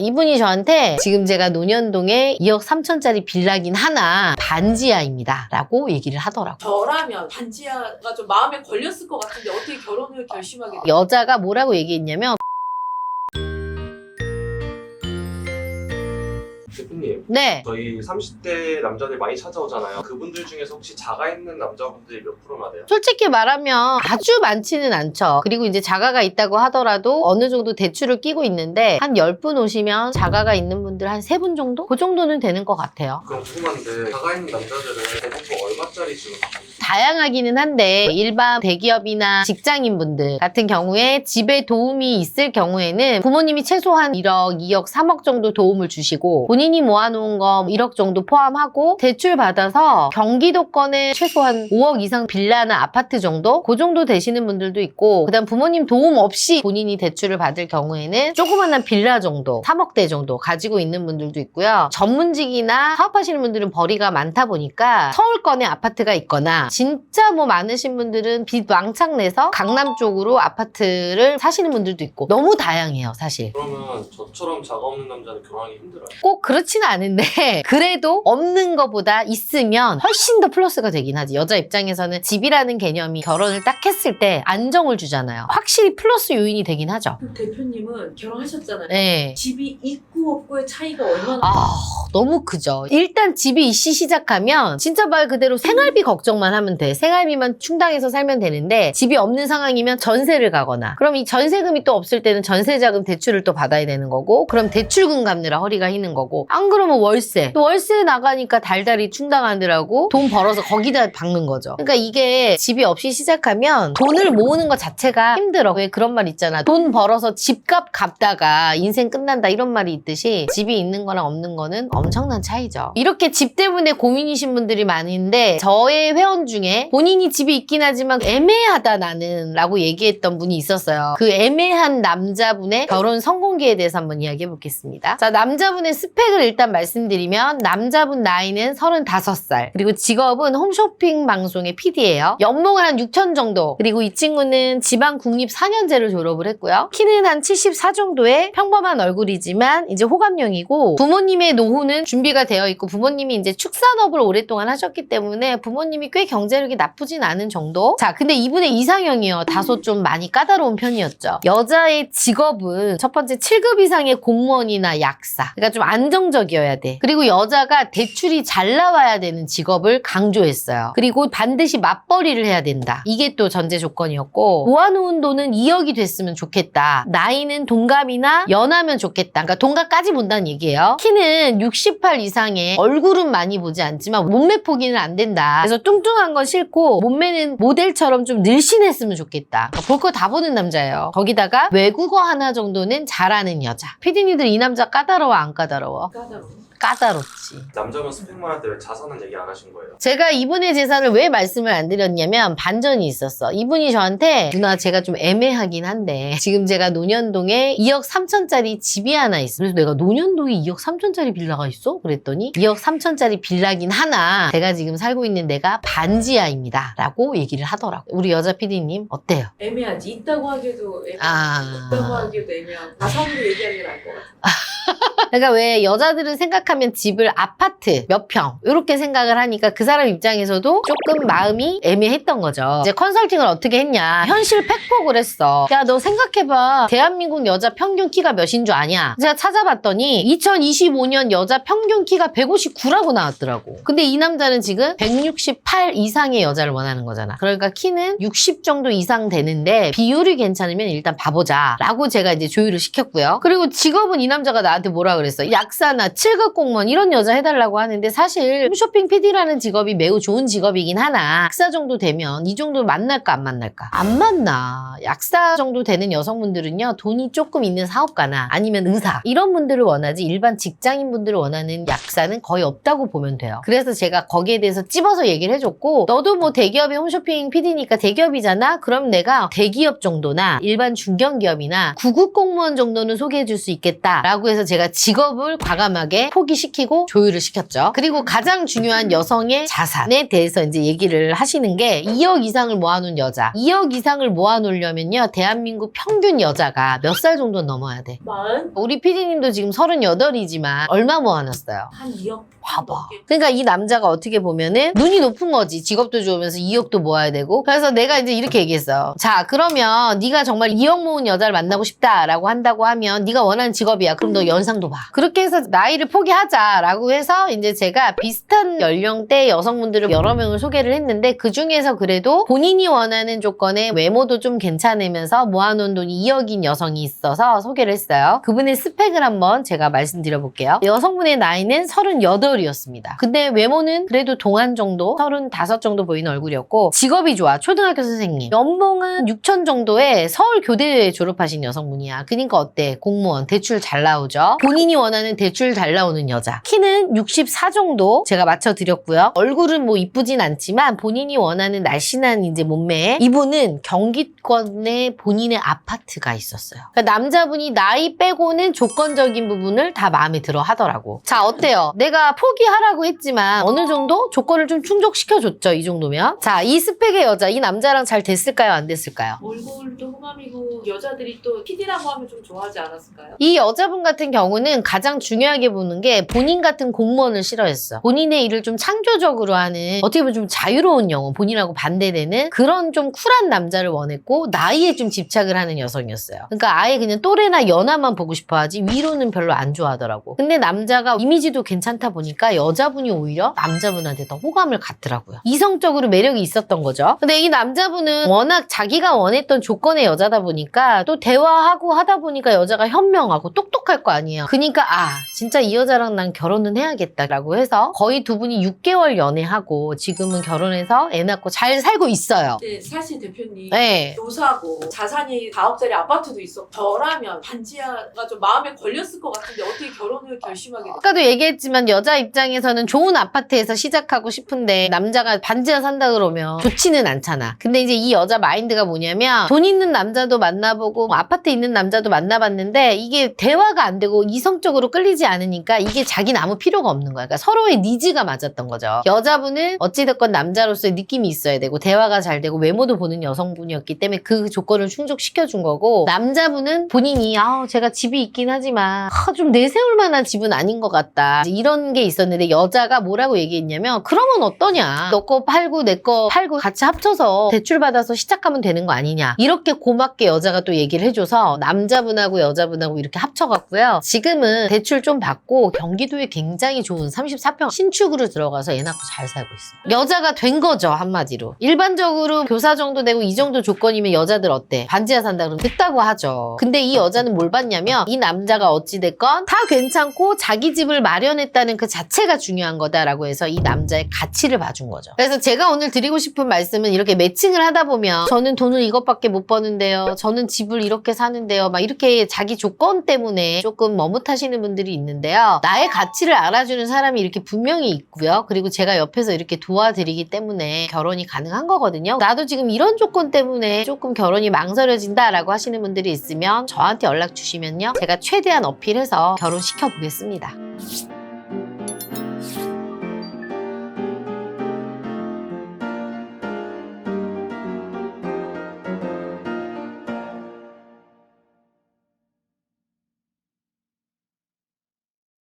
이분이 저한테 지금 제가 논현동에 2억 3천짜리 빌라긴 하나 반지하입니다. 라고 얘기를 하더라고요. 저라면 반지하가 좀 마음에 걸렸을 것 같은데 어떻게 결혼을 결심하게 됐어요? 여자가 뭐라고 얘기했냐면 님, 네 저희 30대 남자들 많이 찾아오잖아요. 그분들 중에서 혹시 자가 있는 남자분들이 몇 프로나 돼요? 솔직히 말하면 아주 많지는 않죠. 그리고 이제 자가가 있다고 하더라도 어느 정도 대출을 끼고 있는데 한 10분 오시면 자가가 있는 분들 한 3분 정도? 그 정도는 되는 것 같아요. 그럼 궁금한데 자가 있는 남자들은 대부분 얼마짜리 지금 갖고 있어요? 다양하기는 한데 일반 대기업이나 직장인분들 같은 경우에 집에 도움이 있을 경우에는 부모님이 최소한 1억, 2억, 3억 정도 도움을 주시고 본인이 모아놓은 거 1억 정도 포함하고 대출 받아서 경기도권에 최소한 5억 이상 빌라나 아파트 정도? 그 정도 되시는 분들도 있고 그다음 부모님 도움 없이 본인이 대출을 받을 경우에는 조그만한 빌라 정도 3억대 정도 가지고 있는 분들도 있고요. 전문직이나 사업하시는 분들은 벌이가 많다 보니까 서울권에 아파트가 있거나 진짜 뭐 많으신 분들은 빚 왕창 내서 강남 쪽으로 아파트를 사시는 분들도 있고 너무 다양해요 사실. 그러면 저처럼 자가 없는 남자는 결혼하기 힘들어요. 꼭 그렇지 는 않은데 그래도 없는 것보다 있으면 훨씬 더 플러스가 되긴 하지 여자 입장에서는 집이라는 개념이 결혼을 딱 했을 때 안정을 주잖아요 확실히 플러스 요인이 되긴 하죠 그 대표님은 결혼하셨잖아요. 네. 집이 있고 없고의 차이가 얼마나 아, 너무 크죠. 일단 집이 있기 시작하면 진짜 말 그대로 생활비 걱정만 하면 돼. 생활비만 충당해서 살면 되는데 집이 없는 상황이면 전세를 가거나 그럼 이 전세금이 또 없을 때는 전세자금 대출을 또 받아야 되는 거고 그럼 대출금 갚느라 허리가 휘는 거고 안 그러면 월세. 또 월세 나가니까 달달이 충당하느라고 돈 벌어서 거기다 박는 거죠. 그러니까 이게 집이 없이 시작하면 돈을 모으는 것 자체가 힘들어. 왜 그런 말 있잖아. 돈 벌어서 집값 갚다가 인생 끝난다 이런 말이 있듯이 집이 있는 거랑 없는 거는 엄청난 차이죠. 이렇게 집 때문에 고민이신 분들이 많은데 저의 회원 중에 본인이 집이 있긴 하지만 애매하다 나는 라고 얘기했던 분이 있었어요. 그 애매한 남자분의 결혼 성공기에 대해서 한번 이야기해 보겠습니다. 자, 남자분의 스펙을 일단 말씀드리면 남자분 나이는 35살 그리고 직업은 홈쇼핑 방송의 PD예요. 연봉은 한 6천 정도 그리고 이 친구는 지방 국립 4년제를 졸업을 했고요. 키는 한 74 정도의 평범한 얼굴이지만 이제 호감형이고 부모님의 노후는 준비가 되어 있고 부모님이 이제 축산업을 오랫동안 하셨기 때문에 부모님이 꽤 경제력이 나쁘진 않은 정도. 자, 근데 이분의 이상형이요. 다소 좀 많이 까다로운 편이었죠. 여자의 직업은 첫 번째 7급 이상의 공무원이나 약사. 그러니까 좀 안정적 이어야 돼. 그리고 여자가 대출이 잘 나와야 되는 직업을 강조했어요. 그리고 반드시 맞벌이를 해야 된다. 이게 또 전제 조건이었고 모아놓은 돈은 2억이 됐으면 좋겠다. 나이는 동갑이나 연하면 좋겠다. 그러니까 동갑까지 본다는 얘기예요. 키는 68 이상의 얼굴은 많이 보지 않지만 몸매 포기는 안 된다. 그래서 뚱뚱한 건 싫고 몸매는 모델처럼 좀 늘씬했으면 좋겠다. 그러니까 볼거 다 보는 남자예요. 거기다가 외국어 하나 정도는 잘하는 여자. 피디님들 이 남자 까다로워 안 까다로워? 까다로워. 까다롭지. 남자분 스펙만 할 때 왜 자산은 얘기 안 하신 거예요? 제가 이분의 재산을 왜 말씀을 안 드렸냐면 반전이 있었어. 이분이 저한테 누나 제가 좀 애매하긴 한데 지금 제가 논현동에 2억 3천짜리 집이 하나 있어. 그래서 내가 논현동에 2억 3천짜리 빌라가 있어? 그랬더니 2억 3천짜리 빌라긴 하나 제가 지금 살고 있는 데가 반지하입니다. 라고 얘기를 하더라고. 우리 여자 PD님 어때요? 애매하지. 있다고 하기도 애매하고 아. 없다고 하기도 애매하고 가성비로 얘기하는 게 나을 것 같아. 그러니까 왜 여자들은 생각하면 집을 아파트 몇 평 이렇게 생각을 하니까 그 사람 입장에서도 조금 마음이 애매했던 거죠. 이제 컨설팅을 어떻게 했냐 현실 팩폭을 했어. 야 너 생각해봐 대한민국 여자 평균 키가 몇인 줄 아냐? 제가 찾아봤더니 2025년 여자 평균 키가 159라고 나왔더라고. 근데 이 남자는 지금 168 이상의 여자를 원하는 거잖아. 그러니까 키는 60 정도 이상 되는데 비율이 괜찮으면 일단 봐보자 라고 제가 이제 조율을 시켰고요. 그리고 직업은 이 남자가 나한테 뭐라 그랬어? 약사나 7급 공무원 이런 여자 해달라고 하는데 사실 홈쇼핑 PD라는 직업이 매우 좋은 직업이긴 하나 약사 정도 되면 이 정도 만날까 안 만날까? 안 만나. 약사 정도 되는 여성분들은요 돈이 조금 있는 사업가나 아니면 의사 이런 분들을 원하지 일반 직장인 분들을 원하는 약사는 거의 없다고 보면 돼요. 그래서 제가 거기에 대해서 찝어서 얘기를 해줬고 너도 뭐 대기업의 홈쇼핑 PD니까 대기업이잖아? 그럼 내가 대기업 정도나 일반 중견기업이나 구급 공무원 정도는 소개해 줄 수 있겠다라고 해서 제가 직업을 과감하게 포기시키고 조율을 시켰죠. 그리고 가장 중요한 여성의 자산에 대해서 이제 얘기를 하시는 게 2억 이상을 모아놓은 여자. 2억 이상을 모아놓으려면요. 대한민국 평균 여자가 몇 살 정도 넘어야 돼? 마흔 우리 PD님도 지금 38이지만 얼마 모아놨어요? 한 2억 봐봐. 그러니까 이 남자가 어떻게 보면은 눈이 높은 거지. 직업도 좋으면서 2억도 모아야 되고. 그래서 내가 이제 이렇게 얘기했어. 자, 그러면 네가 정말 2억 모은 여자를 만나고 싶다라고 한다고 하면 네가 원하는 직업이야. 그럼 너 연상도 봐. 그렇게 해서 나이를 포기하자라고 해서 이제 제가 비슷한 연령대 여성분들을 여러 명을 소개를 했는데 그 중에서 그래도 본인이 원하는 조건에 외모도 좀 괜찮으면서 모아놓은 돈이 2억인 여성이 있어서 소개를 했어요. 그분의 스펙을 한번 제가 말씀드려 볼게요. 여성분의 나이는 38이었습니다. 근데 외모는 그래도 동안 정도, 35 정도 보이는 얼굴이었고 직업이 좋아. 초등학교 선생님. 연봉은 6천 정도에 서울 교대 졸업하신 여성분이야. 그러니까 어때? 공무원 대출 잘 나오죠. 본인 이 원하는 대출 잘 나오는 여자. 키는 64 정도 제가 맞춰 드렸고요. 얼굴은 뭐 이쁘진 않지만 본인이 원하는 날씬한 이제 몸매에 이분은 경기권에 본인의 아파트가 있었어요. 그러니까 남자분이 나이 빼고는 조건적인 부분을 다 마음에 들어 하더라고. 자, 어때요? 내가 포기하라고 했지만 어느 정도 조건을 좀 충족시켜줬죠. 이 정도면. 자, 이 스펙의 여자, 이 남자랑 잘 됐을까요? 안 됐을까요? 얼굴도 호감이고 여자들이 또 PD라고 하면 좀 좋아하지 않았을까요? 이 여자분 같은 경우는 가장 중요하게 보는 게 본인 같은 공무원을 싫어했어. 본인의 일을 좀 창조적으로 하는 어떻게 보면 좀 자유로운 영혼, 본인하고 반대되는 그런 좀 쿨한 남자를 원했고 나이에 좀 집착을 하는 여성이었어요. 그러니까 아예 그냥 또래나 연하만 보고 싶어 하지 위로는 별로 안 좋아하더라고. 근데 남자가 이미지도 괜찮다 보니까 여자분이 오히려 남자분한테 더 호감을 갖더라고요. 이성적으로 매력이 있었던 거죠. 근데 이 남자분은 워낙 자기가 원했던 조건의 여자다 보니까 또 대화하고 하다 보니까 여자가 현명하고 똑똑할 거 아니에요. 그 러니까 아 진짜 이 여자랑 난 결혼은 해야겠다라고 해서 거의 두 분이 6개월 연애하고 지금은 결혼해서 애 낳고 잘 살고 있어요. 네, 사실 대표님 네. 교사고 자산이 4억짜리 아파트도 있어. 저라면 반지하가 좀 마음에 걸렸을 것 같은데 어떻게 결혼을 결심하게 됐어요? 아까도 얘기했지만 여자 입장에서는 좋은 아파트에서 시작하고 싶은데 남자가 반지하 산다 그러면 좋지는 않잖아. 근데 이제 이 여자 마인드가 뭐냐면 돈 있는 남자도 만나보고 뭐 아파트 있는 남자도 만나봤는데 이게 대화가 안 되고 이 성적으로 끌리지 않으니까 이게 자기는 아무 필요가 없는 거야. 그러니까 서로의 니즈가 맞았던 거죠. 여자분은 어찌됐건 남자로서의 느낌이 있어야 되고 대화가 잘 되고 외모도 보는 여성분이었기 때문에 그 조건을 충족시켜준 거고 남자분은 본인이 아 제가 집이 있긴 하지만 아, 좀 내세울 만한 집은 아닌 것 같다 이런 게 있었는데 여자가 뭐라고 얘기했냐면 그러면 어떠냐 너 거 팔고 내 거 팔고 같이 합쳐서 대출 받아서 시작하면 되는 거 아니냐 이렇게 고맙게 여자가 또 얘기를 해줘서 남자분하고 여자분하고 이렇게 합쳐갔고요 지금 은 대출 좀 받고 경기도에 굉장히 좋은 34평 신축으로 들어가서 애 낳고 잘 살고 있어요. 여자가 된 거죠 한마디로. 일반적으로 교사 정도 되고 이 정도 조건이면 여자들 어때? 반지하 산다 그러면 됐다고 하죠. 근데 이 여자는 뭘 봤냐면 이 남자가 어찌됐건 다 괜찮고 자기 집을 마련했다는 그 자체가 중요한 거다라고 해서 이 남자의 가치를 봐준 거죠. 그래서 제가 오늘 드리고 싶은 말씀은 이렇게 매칭을 하다 보면 저는 돈을 이것밖에 못 버는데요. 저는 집을 이렇게 사는데요. 막 이렇게 자기 조건 때문에 조금 머 뭇하시는 분들이 있는데요. 나의 가치를 알아주는 사람이 이렇게 분명히 있고요. 그리고 제가 옆에서 이렇게 도와드리기 때문에 결혼이 가능한 거거든요. 나도 지금 이런 조건 때문에 조금 결혼이 망설여진다라고 하시는 분들이 있으면 저한테 연락 주시면요. 제가 최대한 어필해서 결혼시켜 보겠습니다